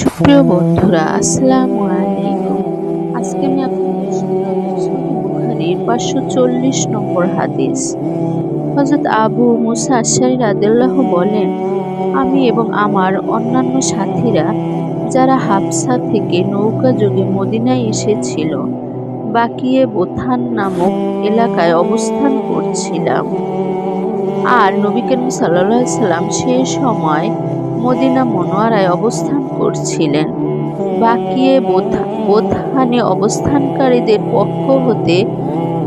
সুপ্রিয় বন্ধুরা, আসসালামু আলাইকুম। আজকে আমি আপনাদের পাঁচশো চল্লিশ নম্বর হাদিস। হজরত আবু মুসা আশারি রাদিল্লাহ বলেন, আমি এবং আমার অন্যান্য সাথীরা, যারা হাফসা থেকে নৌকা যোগে মদিনায় এসেছিল, বাকিয়ে বোথান নামক এলাকায় অবস্থান করছিলাম। আর নবী করিম সাল্লাহ সাল্লাম সে সময় মদিনা মনোয়ারায় অবস্থান করছিলেন। বাকিয়ে বোধানে অবস্থানকারীদের পক্ষ হতে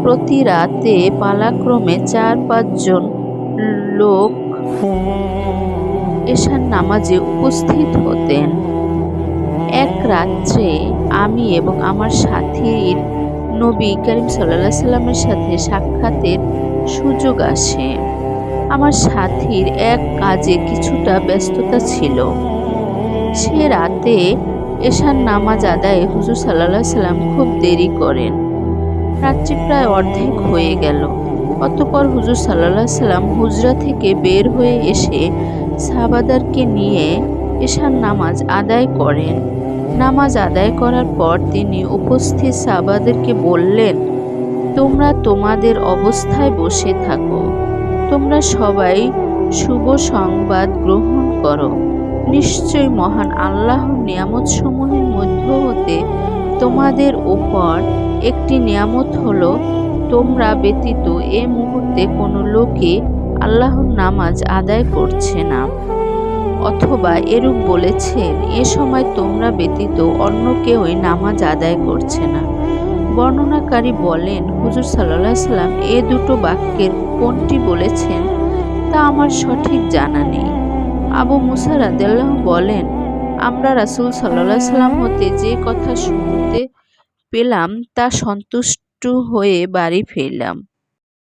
প্রতি রাতে পালাক্রমে চার পাঁচজন লোক এশার নামাজে উপস্থিত হতেন। এক রাত্রে আমি এবং আমার সাথীর নবী করিম সাল্লাহ সাল্লামের সাথে সাক্ষাতের সুযোগ আসে। আমার সাথীর এক কাজে কিছুটা ব্যস্ততা ছিল। সে রাতে এশার নামাজ আদায়ে হুজুর সাল্লাহ সাল্লাম খুব দেরি করেন। রাত্রি প্রায় অর্ধেক হয়ে গেল। অতপর হুজুর সাল্লাহ সাল্লাম হুজরা থেকে বের হয়ে এসে সাহাবাদারকে নিয়ে এশার নামাজ আদায় করেন। নামাজ আদায় করার পর তিনি উপস্থিত সাহাবাদেরকে বললেন, তোমরা তোমাদের অবস্থায় বসে থাকো। তোমরা সবাই শুভ সংবাদ গ্রহণ করো। নিশ্চয় মহান আল্লাহর নিয়ামত সমূহের মধ্য হতে তোমাদের ওপর একটি নিয়ামত হলো, তোমরা ব্যতীত এ মুহূর্তে কোনো লোকে আল্লাহর নামাজ আদায় করছে না। অথবা এরূপ বলেছেন, এ সময় তোমরা ব্যতীত অন্য কেউই নামাজ আদায় করছে না। বর্ণনাকারী বলেন, হুজুর সাল্লাহ সাল্লাম এ দুটো বাক্যের কোনটি বলেছেন তা আমার সঠিক জানা নেই। আবু মুসা রাদেল্লাহ বলেন, আমরা রাসুল সাল্লাহ সাল্লাম হতে যে কথা শুনতে পেলাম তা সন্তুষ্ট হয়ে বাড়ি ফিরলাম।